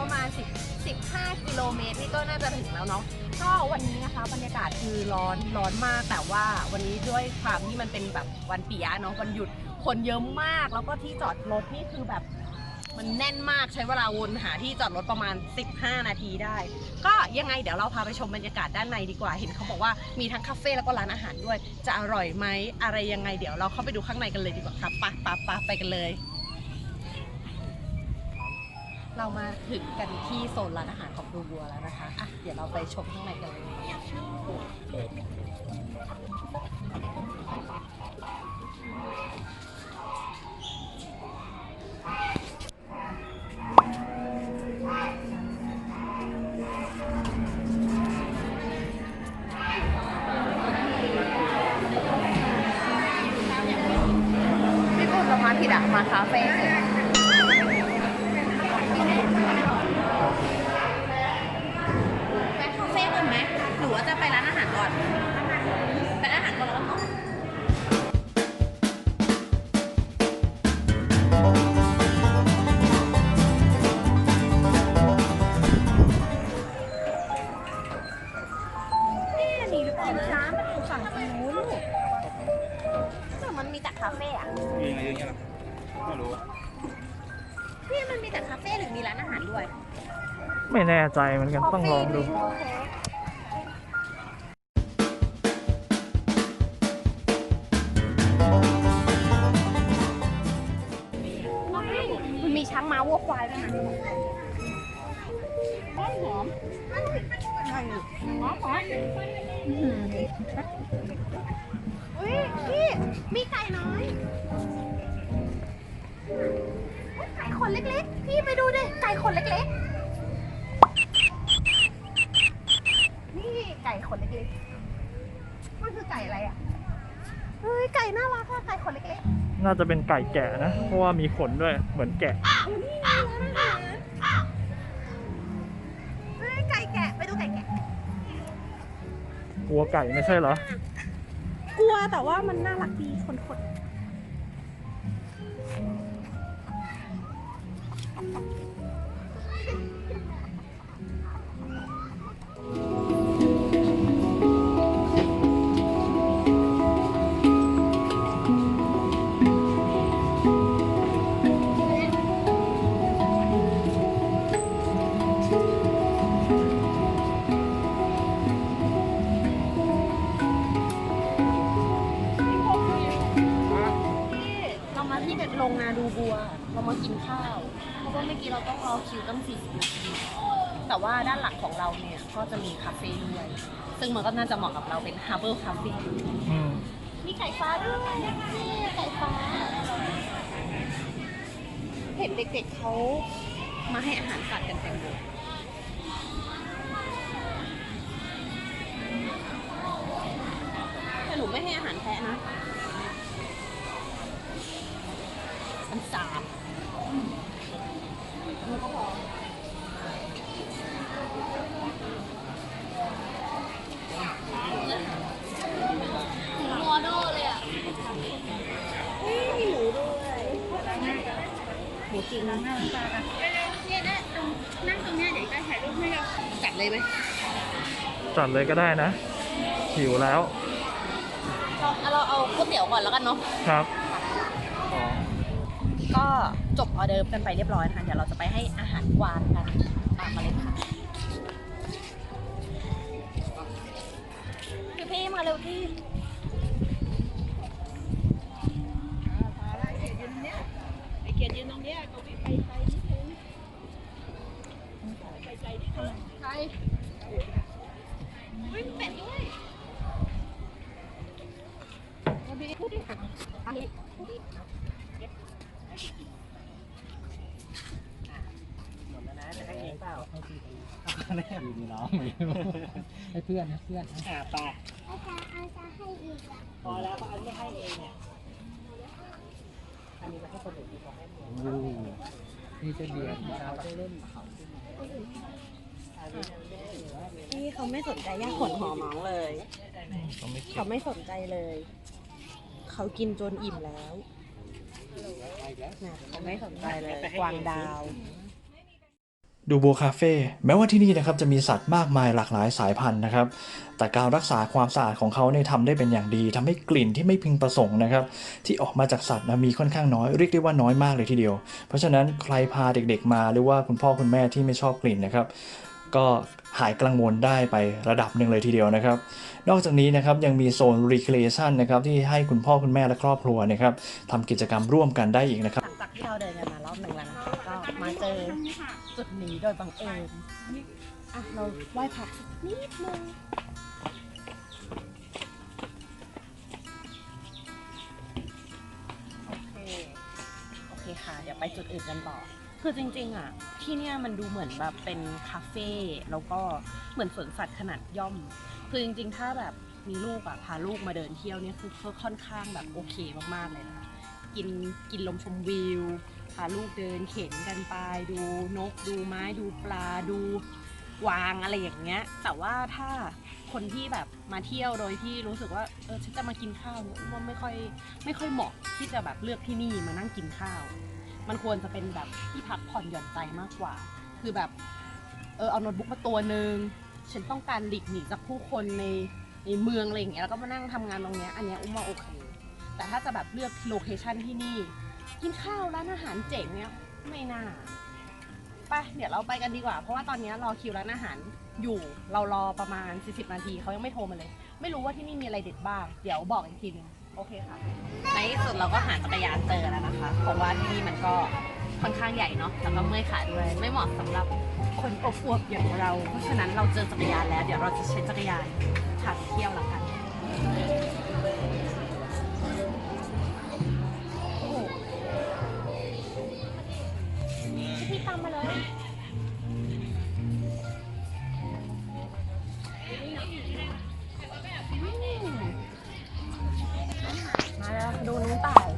ประมาณ 10 15 กิโลเมตรนี่ก็น่าจะถึงแล้วเนาะก็วันนี้นะคะบรรยากาศคือร้อนร้อนมากแต่ว่าวันนี้ด้วยความที่มันเป็นแบบวันปิยะเนาะวันหยุดคนเยอะมาก แล้วก็ที่จอดรถนี่คือแบบมันแน่นมากใช้เวลาวนหาที่จอดรถประมาณ 15 นาทีได้ ก็ยังไงเดี๋ยวเราพาไปชมบรรยากาศด้านในดีกว่าเห็นเขาบอกว่ามีทั้งคาเฟ่แล้วก็ร้านอาหารด้วย จะอร่อยไหมอะไรยังไงเดี๋ยวเราเข้าไปดูข้างในกันเลยดีกว่าครับปะปะปะไปกันเลย เรามาถึงกันที่โซนร้านอาหารของดูบัวแล้วนะคะอะเดี๋ยวเราไปชมข้างในกันเลยไม่พูดกับมาผิดอะมาคาเฟ่ อาหารก่อนไปร้านอาหารก่อนแล้วก็นี่หรือเปล่าช้ามันอยู่ฝั่งทางนู้นลูกแต่มันมีแต่คาเฟ่อะมีอะไรเยอะแยะล่ะไม่รู้พี่มันมีแต่คาเฟ่หรือมีร้านอาหารด้วย ไม่แน่ใจเหมือนกันต้องลองดูมัน อุ้ยพี่มีไก่น้อยอุ๊ยไก่ขนเล็กๆ พี่ไปดูดิไก่ขนเล็กๆ นี่ไก่ขนเล็กๆ มันคือไก่อะไรอะเฮ้ยไก่น่ารักอะไก่ขนเล็กๆ น่าจะเป็นไก่แกะนะ เพราะว่ามีขนด้วย เหมือนแกะเลัวไก่ไม่ใช่เหรอ กลัวแต่ว่ามันน่ารักดีขนขน บัว เรามากินข้าว เพราะว่าเมื่อกี้เราต้องรอคิวตั้ง 40นาทีแต่ว่าด้านหลังของเราเนี่ยก็จะมีคาเฟ่ด้วยซึ่งมันก็น่าจะเหมาะกับเราเป็นฮาร์เบอร์คาเฟ่อืมมีไก่ฟ้าด้วยนี่ไก่ฟ้า เห็นเด็กๆเขามาให้อาหารสัตว์กันเต็มเลยแต่หนูไม่ให้อาหารแพะนะมัน สาบหนูก็บอกหมูมอโดเลยอะเฮ้ยมีหมูด้วยหมูจริงนะน่ารักมากอะเนี่ยนะตรงนั่งตรงเนี้ยเดี๋ยวจะถ่ายรูปให้เราจัดเลยไหมจัดเลยก็ได้นะ หิวแล้ว เราเราเอาก๋วยเตี๋ยวก่อนแล้วกันเนาะครับก็ จบออเดิร์กันไปเรียบร้อยนะคะเดี๋ยวเราจะไปให้อาหารกวางกันตามมาเลยค่ะพี่พี่มาเร็วพี่ไอเกียยืนเนี้ยไอเกียยืนตรงเนี้ยก็วิ่งไปไกนิดนึงไปใจนิดนึงใครอุ้เป็ดด้วยพูดดิด้พู หมดแล้วนะจะให้เองเปล่ามีน้องให้เพื่อนให้เพื่อนอ่าไปอาจารย์อาจารย์ให้อีกอะพอแล้วเพราะอันไม่ให้เองเนี่ยอันนี้จะให้คนอื่นที่เขาให้เองโอ้นี่จะเรียนนะครับได้เล่นเขาขึ้นมาอันนี้ไม่ได้หรือว่าเลยนี่เขาไม่สนใจย่างขนหอมน้องเลย เขาไม่สนใจเลย เขากินจนอิ่มแล้ว ไม่สนใจเลยกวางดาว ดูโบคาเฟ่แม้ว่าที่นี่นะครับจะมีสัตว์มากมายหลากหลายสายพันธุ์นะครับ แต่การรักษาความสะอาดของเขาเนี่ยทำได้เป็นอย่างดีทำให้กลิ่นที่ไม่พึงประสงค์นะครับ ที่ออกมาจากสัตว์นะมีค่อนข้างน้อยเรียกได้ว่าน้อยมากเลยทีเดียว เพราะฉะนั้นใครพาเด็กๆมาหรือว่าคุณพ่อคุณแม่ที่ไม่ชอบกลิ่นนะครับ ก็หายกังวลได้ไประดับหนึ่งเลยทีเดียวนะครับ นอกจากนี้นะครับยังมีโซน recreation นะครับที่ให้คุณพ่อคุณแม่และครอบครัวนะครับทำกิจกรรมร่วมกันได้อีกนะครับหลังจากที่เราเดินกันมารอบหนึ่งแล้วนะคะก็มาเจอจุดนี้โดยบังเอิญอะเราไหว้พระสักนิดนึงโอเคโอเคค่ะเดี๋ยวไปจุดอื่นกันต่อ คือจริงๆอะที่เนี่ยมันดูเหมือนแบบเป็นคาเฟ่แล้วก็เหมือนสวนสัตว์ขนาดย่อม คือจริงๆ ถ้าแบบมีลูกอะพาลูกมาเดินเที่ยวเนี่ยคือค่อนข้างแบบโอเคมากๆเลยนะคะกินกินลมชมวิวพาลูกเดินเข็นกันไปดูนกดูไม้ดูปลาดูวางอะไรอย่างเงี้ย แต่ว่าถ้าคนที่แบบมาเที่ยวโดยที่รู้สึกว่าเออฉันจะมากินข้าวเนี่ยว่าไม่ค่อยไม่ค่อยเหมาะที่จะแบบเลือกที่นี่มานั่งกินข้าว มันควรจะเป็นแบบที่พักผ่อนหย่อนใจมากกว่า คือแบบเออเอาโน้ตบุ๊กมาตัวหนึ่งฉันต้องการหลีกหนีจากผู้คนในในเมืองอะไรอย่างเงี้ยแล้วก็มานั่งทำงานตรงเนี้ยอันเนี้ยอุ้มว่าโอเค แต่ถ้าจะแบบเลือกโลเคชันที่นี่กินข้าวร้านอาหารเจ๋งเนี่ยไม่น่าไปเดี๋ยวเราไปกันดีกว่า เพราะว่าตอนนี้รอคิวร้านอาหารอยู่เรารอประมาณ 40 นาทีเขายังไม่โทรมาเลย ไม่รู้ว่าที่นี่มีอะไรเด็ดบ้าง เดี๋ยวบอกอีกทีนึง โอเคค่ะ ในที่สุดเราก็หาจักรยานเจอแล้วนะคะเพราะว่าที่นี่มันก็ค่อนข้างใหญ่เนาะแล้วก็เมื่อยขาด้วยไม่เหมาะสำหรับคนอวบอย่างเรา เพราะฉะนั้นเราเจอจักรยานแล้ว เดี๋ยวเราจะใช้จักรยานพาไปเที่ยวแล้วกันพี่ตามมาเลยม มาแล้วดูน้องต่าย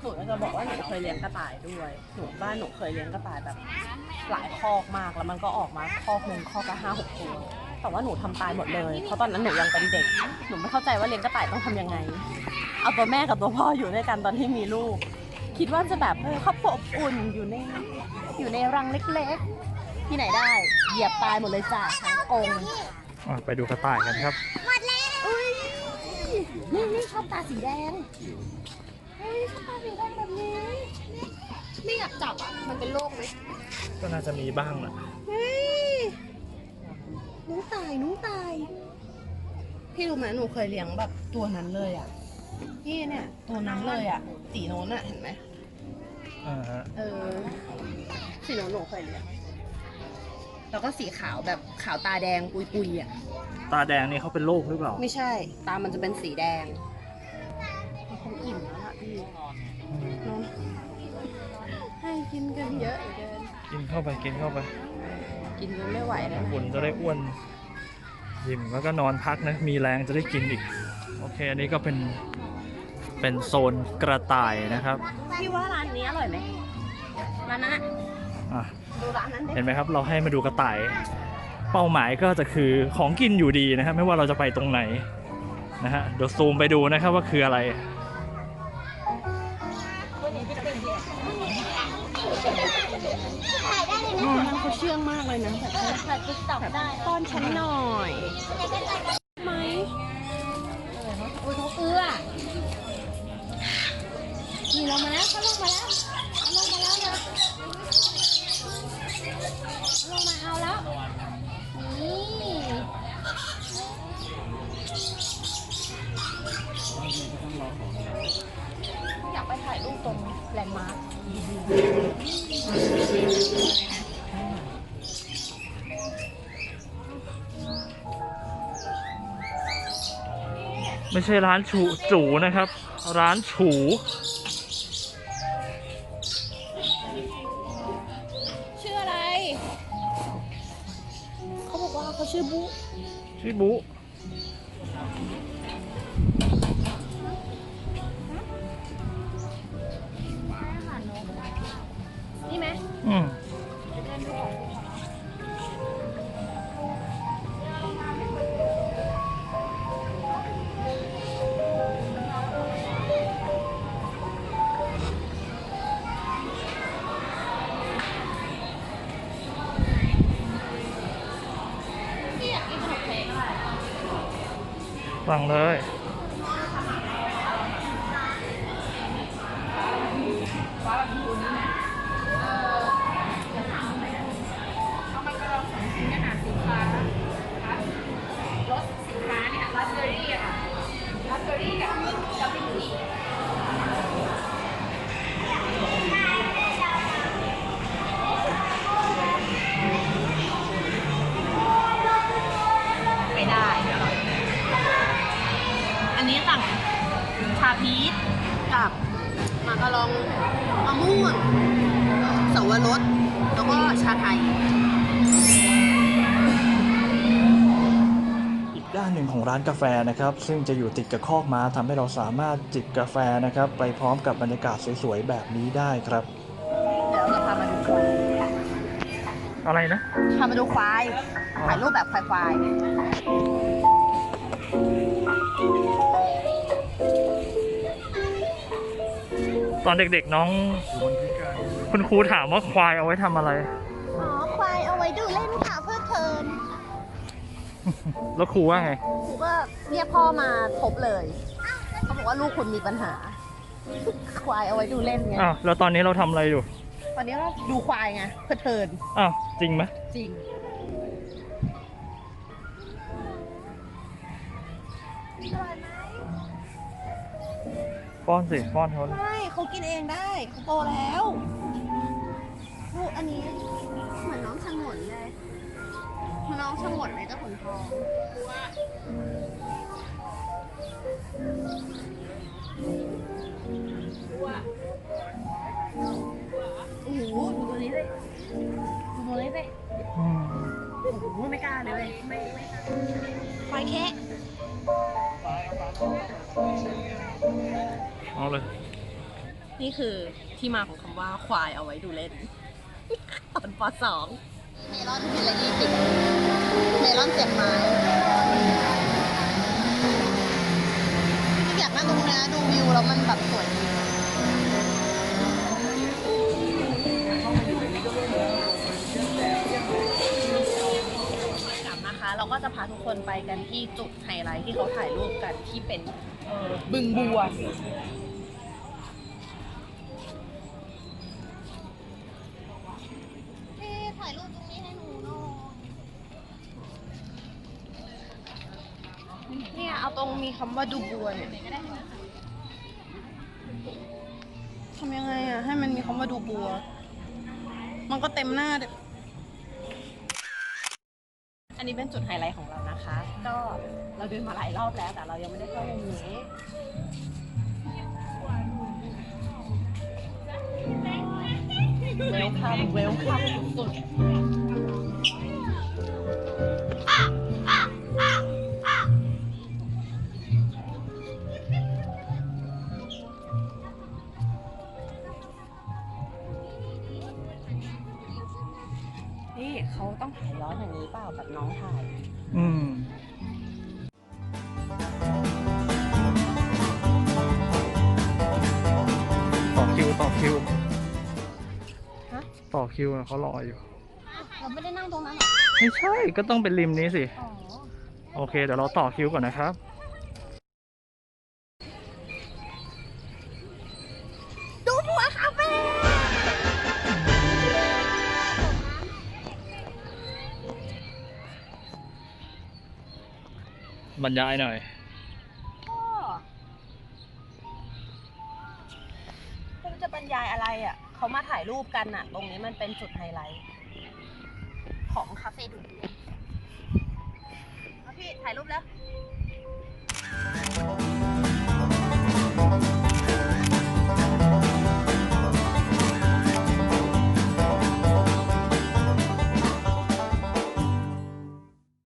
หนูจะบอกว่าหนูเคยเลี้ยงกระต่ายด้วยหนูบ้านหนูเคยเลี้ยงกระต่ายแบบหลายคอกมากแล้วมันก็ออกมาคอกหนึ่งคอกละห้าหกตัวแต่ว่าหนูทำตายหมดเลยเพราะตอนนั้นหนูยังเป็นเด็ก หนูไม่เข้าใจว่าเลี้ยงกระต่ายต้องทำยังไง เอาตัวแม่กับตัวพ่ออยู่ด้วยกันตอนที่มีลูก คิดว่าจะแบบเออครอบครัวอบอุ่นอยู่ในอยู่ในรังเล็กๆ ที่ไหนได้เหยียบตายหมดเลยจ้ะทั้งกรง อะไปดูกระต่ายกันครับอุ้ยนี่นี่ชอบตาสีแดงเฮ้ยชอบตาสีแดงแบบนี้ไม่อยากจับอะ มันเป็นโรคไหมก็น่าจะมีบ้างแหละเฮ้ยหนูตายหนูตาย พี่รู้ไหมหนูเคยเลี้ยงแบบตัวนั้นเลยอะพี่เนี่ย ตัวนั้นเลยอะ สีโน้นอะเห็นไหมอ่าฮะ เออสีโน้นหนูเคยเลี้ยง แล้วก็สีขาวแบบขาวตาแดงปุยๆอะ ตาแดงนี่เขาเป็นโรคหรือเปล่า ไม่ใช่ ตามันจะเป็นสีแดงมันคงอิ่มแล้วล่ะพี่เนอะให้กินกันเยอะเหลือเกินกินเข้าไปกินเข้าไปกินจนไม่ไหวแล้วนะคุณจะได้อ้วนยิ้มแล้วก็นอนพักนะ มีแรงจะได้กินอีก โอเค อันนี้ก็เป็น เป็นโซนกระต่ายนะครับ พี่ว่าร้านนี้อร่อยไหมร้านนั้นอะ อะดูร้านนั้นดิเห็นไหมครับ เราให้มาดูกระต่าย เป้าหมายก็จะคือของกินอยู่ดีนะครับ ไม่ว่าเราจะไปตรงไหนนะฮะเดี๋ยวซูมไปดูนะครับว่าคืออะไรอืมมันเขาเชื่องมากเลยนะแบบถ่ายติ๊กต็อกได้ป้อนฉันหน่อยไหมโอ้ยเขาเอื้อนี่ลงมาแล้วเขาลงมาแล้วลงมาแล้วนะ ลงมาเอาแล้ว นี่อยากไปถ่ายรูปตรงแลนด์มาร์คไม่ใช่ร้านฉูจูนะครับ ร้านฉู บอกว่า สั่งเลย ของร้านกาแฟนะครับ ซึ่งจะอยู่ติดกับคอกม้าทำให้เราสามารถจิบกาแฟนะครับ ไปพร้อมกับบรรยากาศสวยๆแบบนี้ได้ครับเดี๋ยวเราจะพามาดูควายอะไรนะ พามาดูควายถ่ายรูปแบบควายตอนเด็กๆน้อง คุณครูถามว่าควายเอาไว้ทำอะไรอ๋อควายเอาไว้ดูเล่นค่ะเพื่อเทิร์น แล้วครูว่าไง ครูก็เรียกพ่อมาพบเลย เขาบอกว่าลูกคุณมีปัญหา ควายเอาไว้ดูเล่นไง อ้าว แล้วตอนนี้เราทำอะไรอยู่ ตอนนี้ก็ดูควายไงเพื่อเทิร์นอ้าว จริงไหมจริง ป้อนสิ ป้อนเขา ไม่เขากินเองได้เขาโตแล้ว ลูกอันนี้ นน้องชงนเลยเจ้าขุนทองโอ้โหดูตัวนี้เลยดูตัวนี้เลยอืมโอ้โหไม่กล้าเลยเว้ยไม่ไม่กล้าควายแคะเอาเลย นี่คือที่มาของคำว่าควายเอาไว้ดูเล่น ตอนปสอง เมลอนทีละยี่สิบเมลอนเสียบไม้อยากนั่งตรงนี้ดูวิวแล้วมันแบบสวยดีกลับนะคะเราก็จะพาทุกคนไปกันที่จุดไฮไลท์ที่เขาถ่ายรูปกันที่เป็นเอ่อบึงบัว รงมีคำว่าดูบัวเนี่ยทำยังไงอะ ให้มันมีคำว่าดูบัว มันก็เต็มหน้าเด็อันนี้เป็นจุดไฮไลท์ของเรานะคะ ก็เราเดินมาหลายรอบแล้วแต่เรายังไม่ได้เข้ามุมนี้เวลคัมเวลคัมสุด ต่อคิวต่อคิวฮะ ต่อคิวอะเขารออยู่ เราไม่ได้นั่งตรงนั้นหรอไม่ใช่ก็ต้องเป็นริมนี้สิ อ๋อโอเค เดี๋ยวเราต่อคิวก่อนนะครับ ดูบัวคาเฟ่บรรยายหน่อย รรยายอะไรอะเขามาถ่ายรูปกันอะ ตรงนี้มันเป็นจุดไฮไลท์ของคาเฟ่ดูดีพี่ถ่ายรูปแล้ว